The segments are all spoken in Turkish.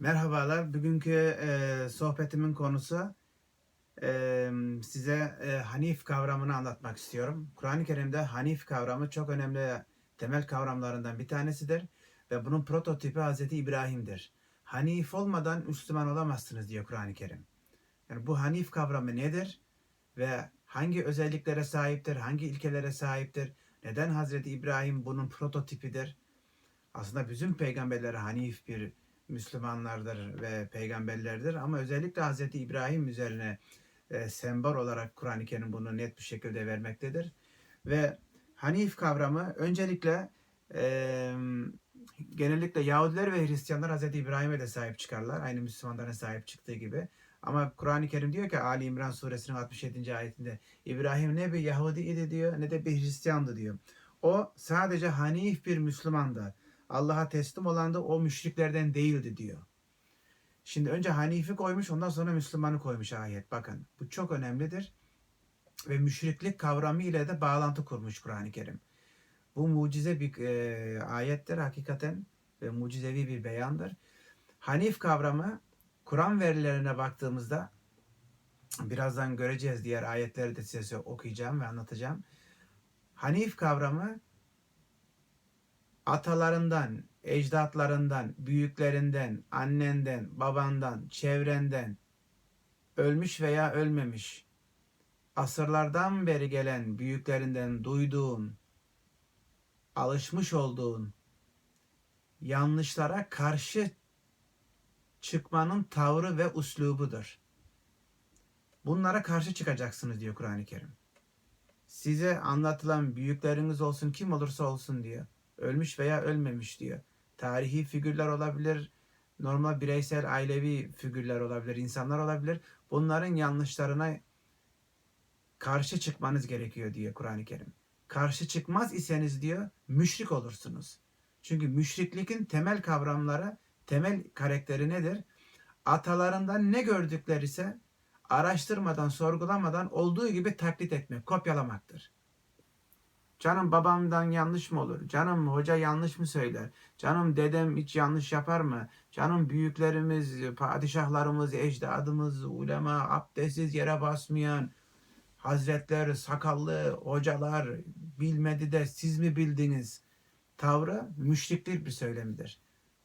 Merhabalar. Bugünkü e, sohbetimin konusu e, size e, Hanif kavramını anlatmak istiyorum. Kur'an-ı Kerim'de Hanif kavramı çok önemli temel kavramlarından bir tanesidir ve bunun prototipi Hz. İbrahim'dir. Hanif olmadan Müslüman olamazsınız diyor Kur'an-ı Kerim. Yani bu Hanif kavramı nedir ve hangi özelliklere sahiptir, hangi ilkelere sahiptir, neden Hz. İbrahim bunun prototipidir? Aslında bütün peygamberler Hanif bir Müslümanlardır ve peygamberlerdir ama özellikle Hz. İbrahim üzerine e, sembol olarak Kur'an-ı Kerim bunu net bir şekilde vermektedir. Ve Hanif kavramı öncelikle e, genellikle Yahudiler ve Hristiyanlar Hz. İbrahim'e de sahip çıkarlar. Aynı Müslümanların sahip çıktığı gibi. Ama Kur'an-ı Kerim diyor ki Ali İmran suresinin 67. ayetinde İbrahim ne bir Yahudi idi diyor ne de bir Hristiyandı diyor. O sadece Hanif bir Müslümandı. Allah'a teslim olan da o müşriklerden değildi diyor. Şimdi önce Hanifi koymuş ondan sonra Müslümanı koymuş ayet. Bakın bu çok önemlidir. Ve müşriklik kavramı ile de bağlantı kurmuş Kur'an-ı Kerim. Bu mucize bir e, ayettir hakikaten ve mucizevi bir beyandır. Hanif kavramı Kur'an verilerine baktığımızda birazdan göreceğiz diğer ayetleri de size okuyacağım ve anlatacağım. Hanif kavramı atalarından, ecdatlarından, büyüklerinden, annenden, babandan, çevrenden, ölmüş veya ölmemiş, asırlardan beri gelen büyüklerinden duyduğun, alışmış olduğun yanlışlara karşı çıkmanın tavrı ve uslubudur. Bunlara karşı çıkacaksınız diyor Kur'an-ı Kerim. Size anlatılan büyükleriniz olsun kim olursa olsun diyor ölmüş veya ölmemiş diyor. Tarihi figürler olabilir, normal bireysel ailevi figürler olabilir, insanlar olabilir. Bunların yanlışlarına karşı çıkmanız gerekiyor diyor Kur'an-ı Kerim. Karşı çıkmaz iseniz diyor müşrik olursunuz. Çünkü müşriklikin temel kavramları, temel karakteri nedir? Atalarından ne gördükleri ise araştırmadan, sorgulamadan olduğu gibi taklit etmek, kopyalamaktır. Canım babamdan yanlış mı olur? Canım hoca yanlış mı söyler? Canım dedem hiç yanlış yapar mı? Canım büyüklerimiz, padişahlarımız, ecdadımız, ulema, abdestsiz yere basmayan, hazretler, sakallı, hocalar bilmedi de siz mi bildiniz? Tavrı müşriklik bir söylemidir.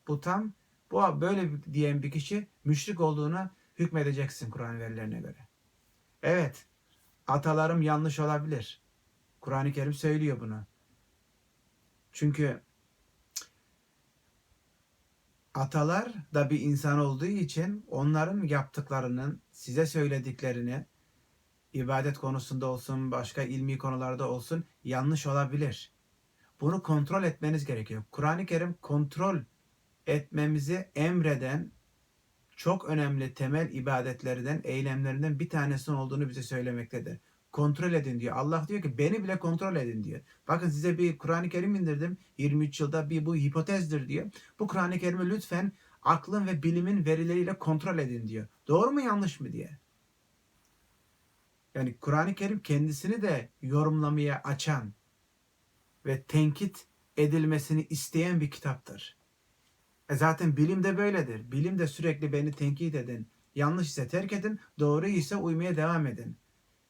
Bu tam, bu böyle diyen bir kişi müşrik olduğuna hükmedeceksin Kur'an verilerine göre. Evet, atalarım yanlış olabilir. Kur'an-ı Kerim söylüyor bunu. Çünkü atalar da bir insan olduğu için onların yaptıklarının, size söylediklerini ibadet konusunda olsun, başka ilmi konularda olsun yanlış olabilir. Bunu kontrol etmeniz gerekiyor. Kur'an-ı Kerim kontrol etmemizi emreden çok önemli temel ibadetlerden, eylemlerinden bir tanesinin olduğunu bize söylemektedir kontrol edin diyor. Allah diyor ki beni bile kontrol edin diyor. Bakın size bir Kur'an-ı Kerim indirdim. 23 yılda bir bu hipotezdir diyor. Bu Kur'an-ı Kerim'i lütfen aklın ve bilimin verileriyle kontrol edin diyor. Doğru mu yanlış mı diye. Yani Kur'an-ı Kerim kendisini de yorumlamaya açan ve tenkit edilmesini isteyen bir kitaptır. E zaten bilim de böyledir. Bilim de sürekli beni tenkit edin. Yanlış ise terk edin, doğru ise uymaya devam edin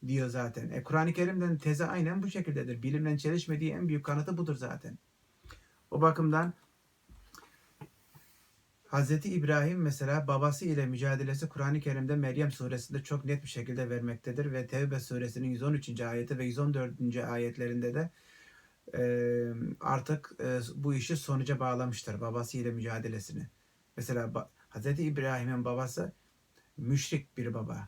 diyor zaten. E, Kur'an-ı Kerim'den teze aynen bu şekildedir. Bilimle çelişmediği en büyük kanıtı budur zaten. O bakımdan Hz. İbrahim mesela babası ile mücadelesi Kur'an-ı Kerim'de Meryem suresinde çok net bir şekilde vermektedir ve Tevbe suresinin 113. ayeti ve 114. ayetlerinde de e, artık e, bu işi sonuca bağlamıştır babası ile mücadelesini. Mesela Hz. İbrahim'in babası müşrik bir baba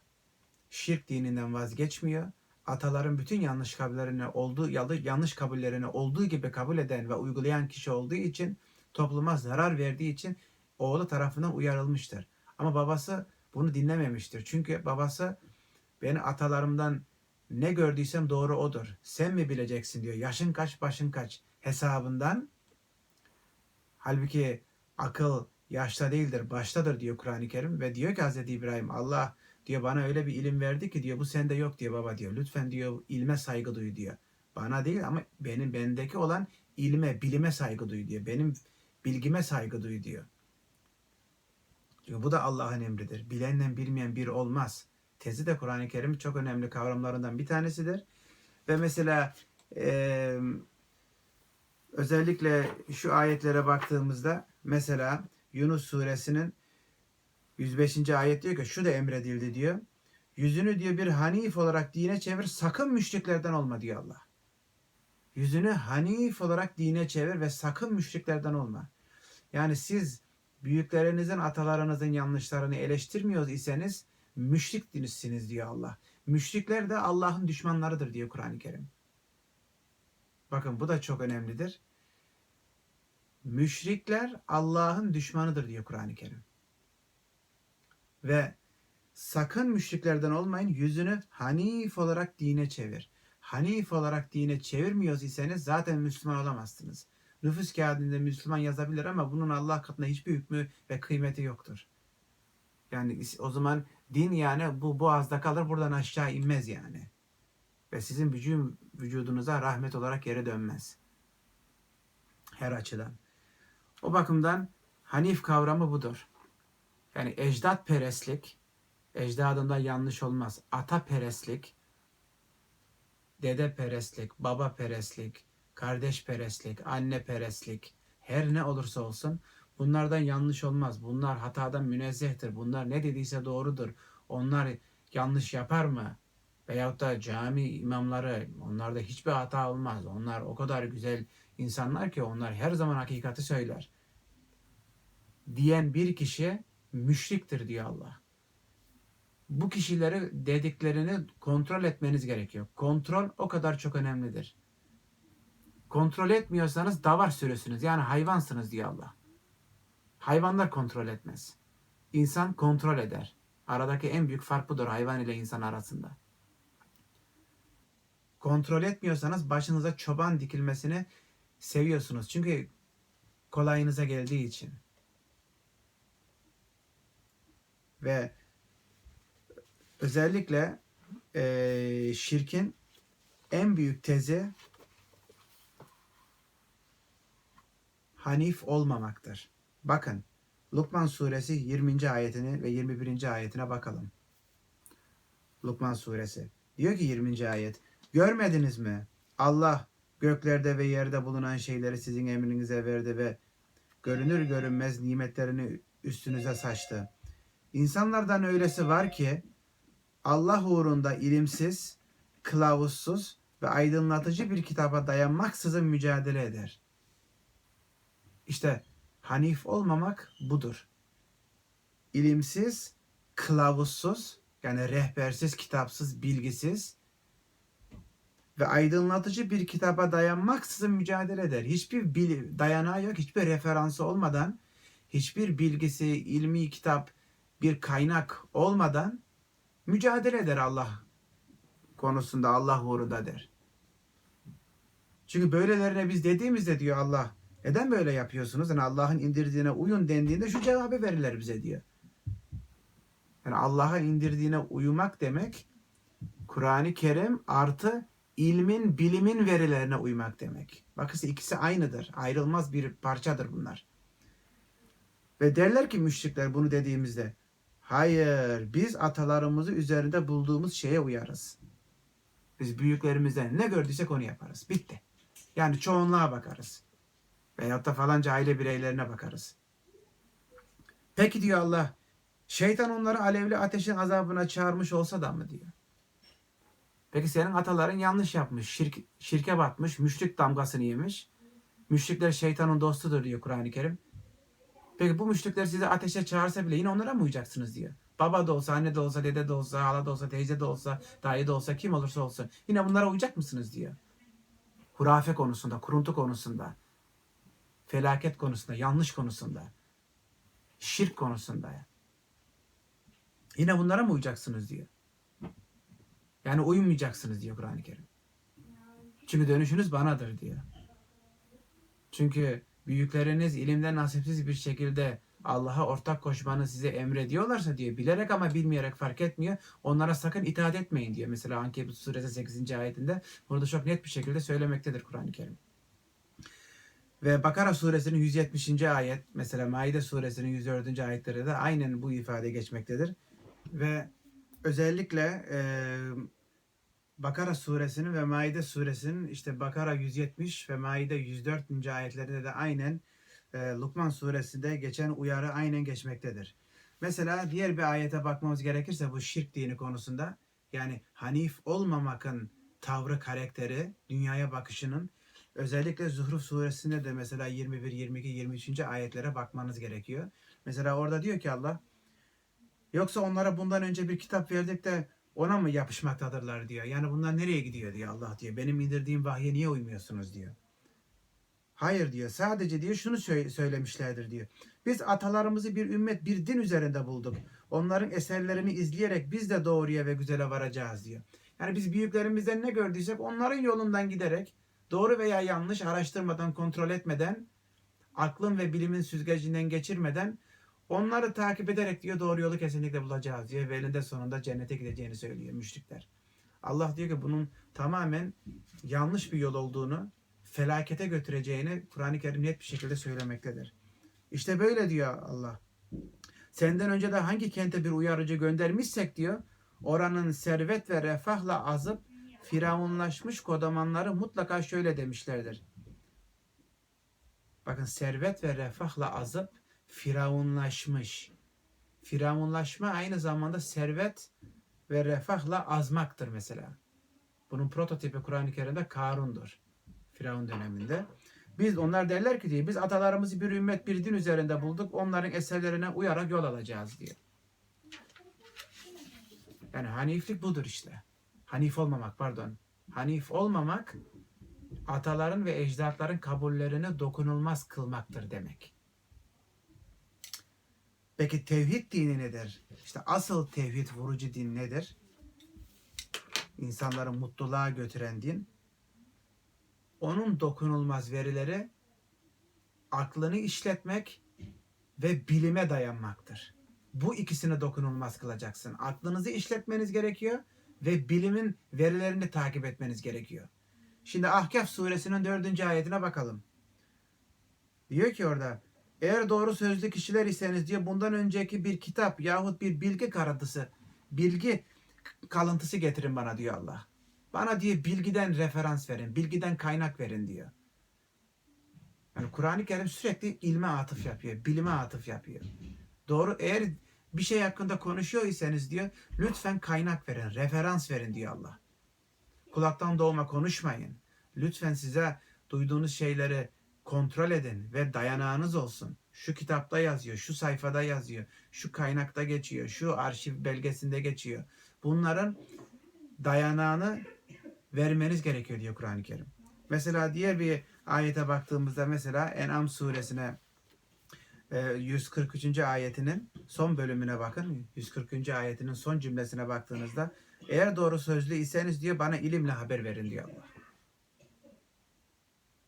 şirk dininden vazgeçmiyor. Ataların bütün yanlış kabullerini olduğu yanlış kabullerini olduğu gibi kabul eden ve uygulayan kişi olduğu için topluma zarar verdiği için oğlu tarafından uyarılmıştır. Ama babası bunu dinlememiştir. Çünkü babası beni atalarımdan ne gördüysem doğru odur. Sen mi bileceksin diyor. Yaşın kaç başın kaç hesabından. Halbuki akıl yaşta değildir baştadır diyor Kur'an-ı Kerim ve diyor ki Hz. İbrahim Allah Diyor bana öyle bir ilim verdi ki diyor bu sende yok diyor baba diyor. Lütfen diyor ilme saygı duy diyor. Bana değil ama benim bendeki olan ilme, bilime saygı duy diyor. Benim bilgime saygı duy diyor. Çünkü bu da Allah'ın emridir. Bilenle bilmeyen bir olmaz. Tezi de Kur'an-ı Kerim çok önemli kavramlarından bir tanesidir. Ve mesela eee, özellikle şu ayetlere baktığımızda mesela Yunus suresinin 105. ayet diyor ki şu da emredildi diyor. Yüzünü diyor bir hanif olarak dine çevir sakın müşriklerden olma diyor Allah. Yüzünü hanif olarak dine çevir ve sakın müşriklerden olma. Yani siz büyüklerinizin, atalarınızın yanlışlarını eleştirmiyor iseniz müşrik dinisiniz diyor Allah. Müşrikler de Allah'ın düşmanlarıdır diyor Kur'an-ı Kerim. Bakın bu da çok önemlidir. Müşrikler Allah'ın düşmanıdır diyor Kur'an-ı Kerim. Ve sakın müşriklerden olmayın yüzünü hanif olarak dine çevir. Hanif olarak dine çevirmiyoruz iseniz zaten Müslüman olamazsınız. Nüfus kağıdında Müslüman yazabilir ama bunun Allah katında hiçbir hükmü ve kıymeti yoktur. Yani o zaman din yani bu boğazda kalır buradan aşağı inmez yani. Ve sizin vücudun, vücudunuza rahmet olarak geri dönmez. Her açıdan. O bakımdan Hanif kavramı budur. Yani ecdat perestlik, ecdadında yanlış olmaz. Ata perestlik, dede perestlik, baba perestlik, kardeş perestlik, anne perestlik, her ne olursa olsun bunlardan yanlış olmaz. Bunlar hatadan münezzehtir. Bunlar ne dediyse doğrudur. Onlar yanlış yapar mı? Veyahut da cami imamları onlarda hiçbir hata olmaz. Onlar o kadar güzel insanlar ki onlar her zaman hakikati söyler. Diyen bir kişi müşriktir diyor Allah. Bu kişileri dediklerini kontrol etmeniz gerekiyor. Kontrol o kadar çok önemlidir. Kontrol etmiyorsanız davar sürüsünüz. Yani hayvansınız diyor Allah. Hayvanlar kontrol etmez. İnsan kontrol eder. Aradaki en büyük fark budur hayvan ile insan arasında. Kontrol etmiyorsanız başınıza çoban dikilmesini seviyorsunuz. Çünkü kolayınıza geldiği için. Ve özellikle eee, şirkin en büyük tezi hanif olmamaktır. Bakın Lukman suresi 20. ayetini ve 21. ayetine bakalım. Lukman suresi. Diyor ki 20. ayet. Görmediniz mi? Allah göklerde ve yerde bulunan şeyleri sizin emrinize verdi ve görünür görünmez nimetlerini üstünüze saçtı. İnsanlardan öylesi var ki Allah uğrunda ilimsiz, kılavuzsuz ve aydınlatıcı bir kitaba dayanmaksızın mücadele eder. İşte hanif olmamak budur. İlimsiz, kılavuzsuz, yani rehbersiz, kitapsız, bilgisiz ve aydınlatıcı bir kitaba dayanmaksızın mücadele eder. Hiçbir bil, dayanağı yok, hiçbir referansı olmadan, hiçbir bilgisi, ilmi kitap, bir kaynak olmadan mücadele eder Allah konusunda, Allah uğrunda der. Çünkü böylelerine biz dediğimizde diyor Allah, neden böyle yapıyorsunuz? Yani Allah'ın indirdiğine uyun dendiğinde şu cevabı verirler bize diyor. Yani Allah'a indirdiğine uyumak demek Kur'an-ı Kerim artı ilmin, bilimin verilerine uymak demek. Bakın ikisi aynıdır. Ayrılmaz bir parçadır bunlar. Ve derler ki müşrikler bunu dediğimizde hayır biz atalarımızı üzerinde bulduğumuz şeye uyarız. Biz büyüklerimizden ne gördüysek onu yaparız. Bitti. Yani çoğunluğa bakarız. Veyahut da falanca aile bireylerine bakarız. Peki diyor Allah, şeytan onları alevli ateşin azabına çağırmış olsa da mı diyor. Peki senin ataların yanlış yapmış, şirk, şirke batmış, müşrik damgasını yemiş. Müşrikler şeytanın dostudur diyor Kur'an-ı Kerim. Peki bu müşrikler sizi ateşe çağırsa bile yine onlara mı uyacaksınız diyor. Baba da olsa, anne de olsa, dede de olsa, hala da olsa, teyze de olsa, dayı da olsa, kim olursa olsun. Yine bunlara uyacak mısınız diyor. Hurafe konusunda, kuruntu konusunda, felaket konusunda, yanlış konusunda, şirk konusunda. Yine bunlara mı uyacaksınız diyor. Yani uymayacaksınız diyor Kur'an-ı Kerim. Çünkü dönüşünüz banadır diyor. Çünkü büyükleriniz ilimden nasipsiz bir şekilde Allah'a ortak koşmanı size emrediyorlarsa diyor. Bilerek ama bilmeyerek fark etmiyor. Onlara sakın itaat etmeyin diyor. Mesela Ankebut suresi 8. ayetinde bunu da çok net bir şekilde söylemektedir Kur'an-ı Kerim. Ve Bakara suresinin 170. ayet, mesela Maide suresinin 104. ayetleri de aynen bu ifade geçmektedir. Ve özellikle e, Bakara suresinin ve Maide suresinin işte Bakara 170 ve Maide 104. ayetlerinde de aynen e, Lukman suresinde geçen uyarı aynen geçmektedir. Mesela diğer bir ayete bakmamız gerekirse bu şirk dini konusunda yani hanif olmamakın tavrı, karakteri, dünyaya bakışının özellikle Zuhruf suresinde de mesela 21, 22, 23. ayetlere bakmanız gerekiyor. Mesela orada diyor ki Allah yoksa onlara bundan önce bir kitap verdik de ona mı yapışmaktadırlar diyor. Yani bunlar nereye gidiyor diyor Allah diyor. Benim indirdiğim vahye niye uymuyorsunuz diyor. Hayır diyor. Sadece diyor şunu sö- söylemişlerdir diyor. Biz atalarımızı bir ümmet, bir din üzerinde bulduk. Onların eserlerini izleyerek biz de doğruya ve güzele varacağız diyor. Yani biz büyüklerimizden ne gördüysek onların yolundan giderek doğru veya yanlış araştırmadan, kontrol etmeden, aklın ve bilimin süzgecinden geçirmeden onları takip ederek diyor doğru yolu kesinlikle bulacağız diyor ve elinde sonunda cennete gideceğini söylüyor müşrikler. Allah diyor ki bunun tamamen yanlış bir yol olduğunu, felakete götüreceğini Kur'an-ı Kerim net bir şekilde söylemektedir. İşte böyle diyor Allah. Senden önce de hangi kente bir uyarıcı göndermişsek diyor, oranın servet ve refahla azıp firavunlaşmış kodamanları mutlaka şöyle demişlerdir. Bakın servet ve refahla azıp firavunlaşmış. Firavunlaşma aynı zamanda servet ve refahla azmaktır mesela. Bunun prototipi Kur'an-ı Kerim'de Karun'dur. Firavun döneminde. Biz onlar derler ki diye biz atalarımızı bir ümmet bir din üzerinde bulduk. Onların eserlerine uyarak yol alacağız diye. Yani haniflik budur işte. Hanif olmamak pardon. Hanif olmamak ataların ve ecdatların kabullerini dokunulmaz kılmaktır demek. Peki tevhid dini nedir? İşte asıl tevhid vurucu din nedir? İnsanları mutluluğa götüren din. Onun dokunulmaz verileri aklını işletmek ve bilime dayanmaktır. Bu ikisini dokunulmaz kılacaksın. Aklınızı işletmeniz gerekiyor ve bilimin verilerini takip etmeniz gerekiyor. Şimdi Ahkaf suresinin dördüncü ayetine bakalım. Diyor ki orada eğer doğru sözlü kişiler iseniz diyor bundan önceki bir kitap yahut bir bilgi karıntısı, bilgi kalıntısı getirin bana diyor Allah. Bana diye bilgiden referans verin, bilgiden kaynak verin diyor. Yani Kur'an-ı Kerim sürekli ilme atıf yapıyor, bilime atıf yapıyor. Doğru eğer bir şey hakkında konuşuyor iseniz diyor lütfen kaynak verin, referans verin diyor Allah. Kulaktan doğma konuşmayın. Lütfen size duyduğunuz şeyleri kontrol edin ve dayanağınız olsun. Şu kitapta yazıyor, şu sayfada yazıyor, şu kaynakta geçiyor, şu arşiv belgesinde geçiyor. Bunların dayanağını vermeniz gerekiyor diyor Kur'an-ı Kerim. Mesela diğer bir ayete baktığımızda mesela En'am suresine e, 143. ayetinin son bölümüne bakın. 140. ayetinin son cümlesine baktığınızda eğer doğru sözlü iseniz diyor bana ilimle haber verin diyor Allah.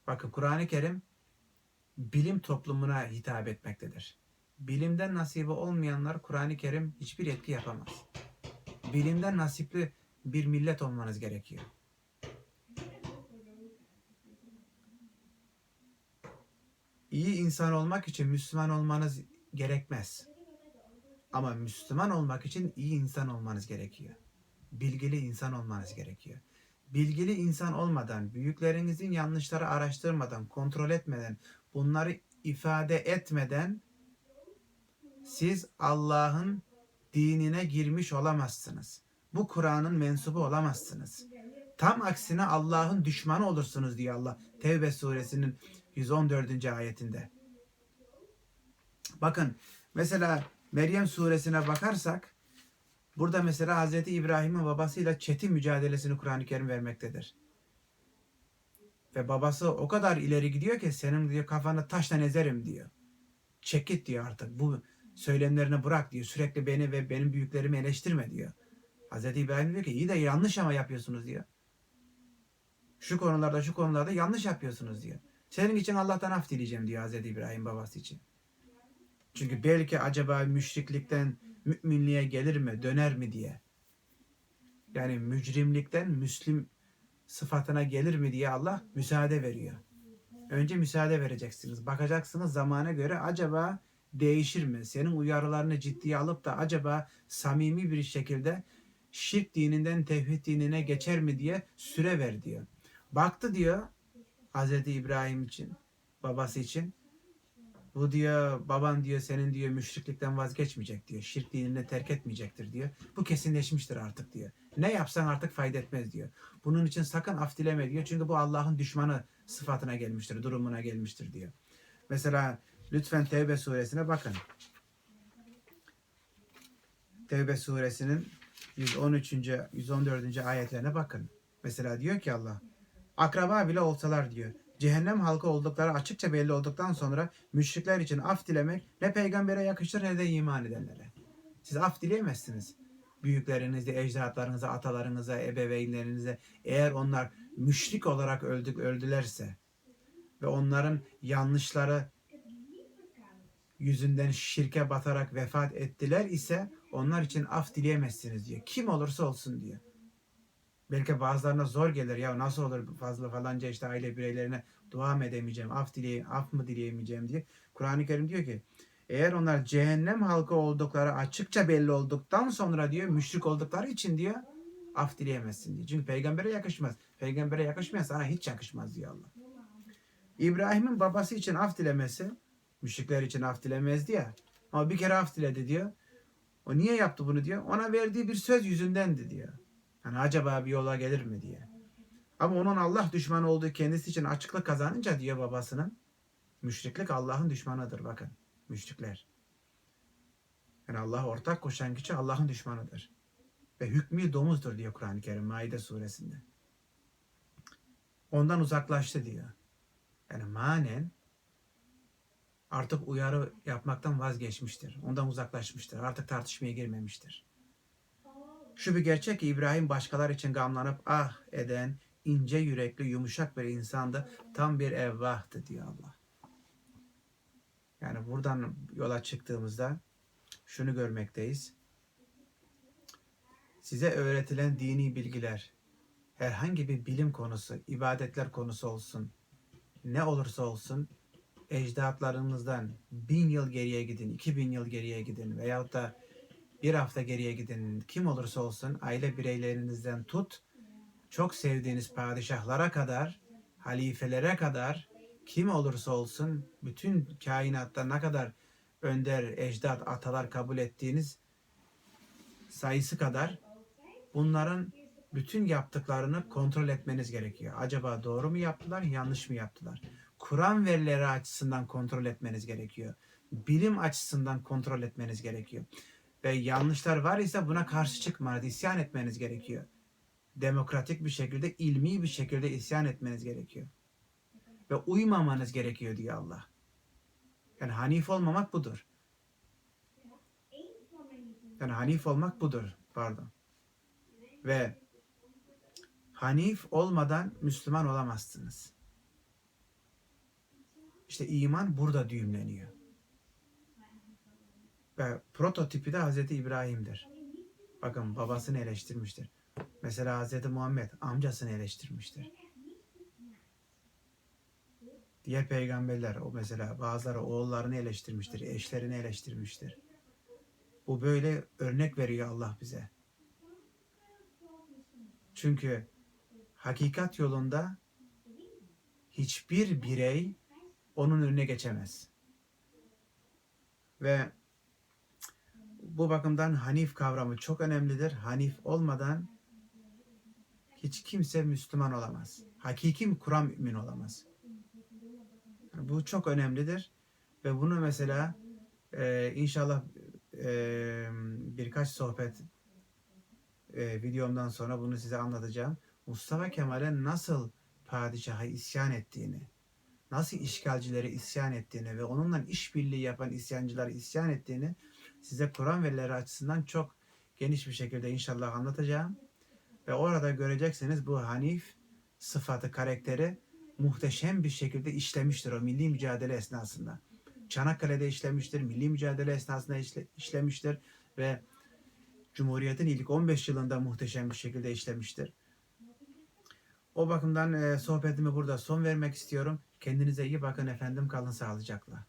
Bakın Kur'an-ı Kerim bilim toplumuna hitap etmektedir. Bilimden nasibi olmayanlar Kur'an-ı Kerim hiçbir etki yapamaz. Bilimden nasipli bir millet olmanız gerekiyor. İyi insan olmak için Müslüman olmanız gerekmez. Ama Müslüman olmak için iyi insan olmanız gerekiyor. Bilgili insan olmanız gerekiyor. Bilgili insan olmadan, büyüklerinizin yanlışları araştırmadan, kontrol etmeden, bunları ifade etmeden siz Allah'ın dinine girmiş olamazsınız. Bu Kur'an'ın mensubu olamazsınız. Tam aksine Allah'ın düşmanı olursunuz diyor Allah. Tevbe suresinin 114. ayetinde. Bakın mesela Meryem suresine bakarsak burada mesela Hz. İbrahim'in babasıyla çetin mücadelesini Kur'an-ı Kerim vermektedir. Ve babası o kadar ileri gidiyor ki senin diyor kafanı taşla ezerim diyor. Çek git diyor artık bu söylemlerini bırak diyor. Sürekli beni ve benim büyüklerimi eleştirme diyor. Hz. İbrahim diyor ki iyi de yanlış ama yapıyorsunuz diyor. Şu konularda şu konularda yanlış yapıyorsunuz diyor. Senin için Allah'tan af dileyeceğim diyor Hz. İbrahim babası için. Çünkü belki acaba müşriklikten müminliğe gelir mi, döner mi diye. Yani mücrimlikten Müslim sıfatına gelir mi diye Allah müsaade veriyor. Önce müsaade vereceksiniz. Bakacaksınız zamana göre acaba değişir mi? Senin uyarılarını ciddiye alıp da acaba samimi bir şekilde şirk dininden tevhid dinine geçer mi diye süre ver diyor. Baktı diyor Hz. İbrahim için, babası için. Bu diyor baban diyor senin diyor müşriklikten vazgeçmeyecek diyor. Şirk dinini terk etmeyecektir diyor. Bu kesinleşmiştir artık diyor. Ne yapsan artık fayda etmez diyor. Bunun için sakın af dileme diyor. Çünkü bu Allah'ın düşmanı sıfatına gelmiştir, durumuna gelmiştir diyor. Mesela lütfen Tevbe suresine bakın. Tevbe suresinin 113. 114. ayetlerine bakın. Mesela diyor ki Allah akraba bile olsalar diyor. Cehennem halkı oldukları açıkça belli olduktan sonra müşrikler için af dilemek ne peygambere yakışır ne de iman edenlere. Siz af dileyemezsiniz. Büyüklerinize, ecdatlarınıza, atalarınıza, ebeveynlerinize eğer onlar müşrik olarak öldük öldülerse ve onların yanlışları yüzünden şirke batarak vefat ettiler ise onlar için af dileyemezsiniz diyor. Kim olursa olsun diyor. Belki bazılarına zor gelir ya nasıl olur fazla falanca işte aile bireylerine dua mı edemeyeceğim, af dileye, af mı dileyemeyeceğim diye. Kur'an-ı Kerim diyor ki eğer onlar cehennem halkı oldukları açıkça belli olduktan sonra diyor müşrik oldukları için diyor af dileyemezsin diyor. Çünkü peygambere yakışmaz. Peygambere yakışmayan sana hiç yakışmaz diyor Allah. İbrahim'in babası için af dilemesi müşrikler için af dilemezdi ya. Ama bir kere af diledi diyor. O niye yaptı bunu diyor. Ona verdiği bir söz yüzündendi diyor. Hani acaba bir yola gelir mi diye. Ama onun Allah düşmanı olduğu kendisi için açıklık kazanınca diyor babasının. Müşriklik Allah'ın düşmanıdır bakın. Müşrikler. Yani Allah ortak koşan kişi Allah'ın düşmanıdır. Ve hükmü domuzdur diyor Kur'an-ı Kerim Maide suresinde. Ondan uzaklaştı diyor. Yani manen artık uyarı yapmaktan vazgeçmiştir. Ondan uzaklaşmıştır. Artık tartışmaya girmemiştir. Şu bir gerçek ki İbrahim başkalar için gamlanıp ah eden, ince yürekli, yumuşak bir insandı. Tam bir evvahtı diyor Allah. Yani buradan yola çıktığımızda şunu görmekteyiz. Size öğretilen dini bilgiler, herhangi bir bilim konusu, ibadetler konusu olsun, ne olursa olsun ecdatlarınızdan bin yıl geriye gidin, iki bin yıl geriye gidin veyahut da bir hafta geriye gidin, kim olursa olsun aile bireylerinizden tut, çok sevdiğiniz padişahlara kadar, halifelere kadar, kim olursa olsun bütün kainatta ne kadar önder, ecdat, atalar kabul ettiğiniz sayısı kadar bunların bütün yaptıklarını kontrol etmeniz gerekiyor. Acaba doğru mu yaptılar, yanlış mı yaptılar? Kur'an verileri açısından kontrol etmeniz gerekiyor. Bilim açısından kontrol etmeniz gerekiyor. Ve yanlışlar var ise buna karşı çıkmanız, isyan etmeniz gerekiyor. Demokratik bir şekilde, ilmi bir şekilde isyan etmeniz gerekiyor. Ve uymamanız gerekiyor diyor Allah. Yani hanif olmamak budur. Yani hanif olmak budur. Pardon. Ve hanif olmadan Müslüman olamazsınız. İşte iman burada düğümleniyor. Ve prototipi de Hazreti İbrahim'dir. Bakın babasını eleştirmiştir. Mesela Hazreti Muhammed amcasını eleştirmiştir. Diğer peygamberler o mesela bazıları oğullarını eleştirmiştir, eşlerini eleştirmiştir. Bu böyle örnek veriyor Allah bize. Çünkü hakikat yolunda hiçbir birey onun önüne geçemez. Ve bu bakımdan hanif kavramı çok önemlidir. Hanif olmadan hiç kimse Müslüman olamaz. Hakiki Kur'an mümin olamaz. Bu çok önemlidir. Ve bunu mesela e, inşallah e, birkaç sohbet e, videomdan sonra bunu size anlatacağım. Mustafa Kemal'e nasıl padişaha isyan ettiğini, nasıl işgalcilere isyan ettiğini ve onunla işbirliği yapan isyancılara isyan ettiğini size Kur'an verileri açısından çok geniş bir şekilde inşallah anlatacağım. Ve orada göreceksiniz bu Hanif sıfatı, karakteri muhteşem bir şekilde işlemiştir o milli mücadele esnasında. Çanakkale'de işlemiştir, milli mücadele esnasında işle, işlemiştir ve Cumhuriyet'in ilk 15 yılında muhteşem bir şekilde işlemiştir. O bakımdan e, sohbetimi burada son vermek istiyorum. Kendinize iyi bakın efendim. Kalın sağlıcakla.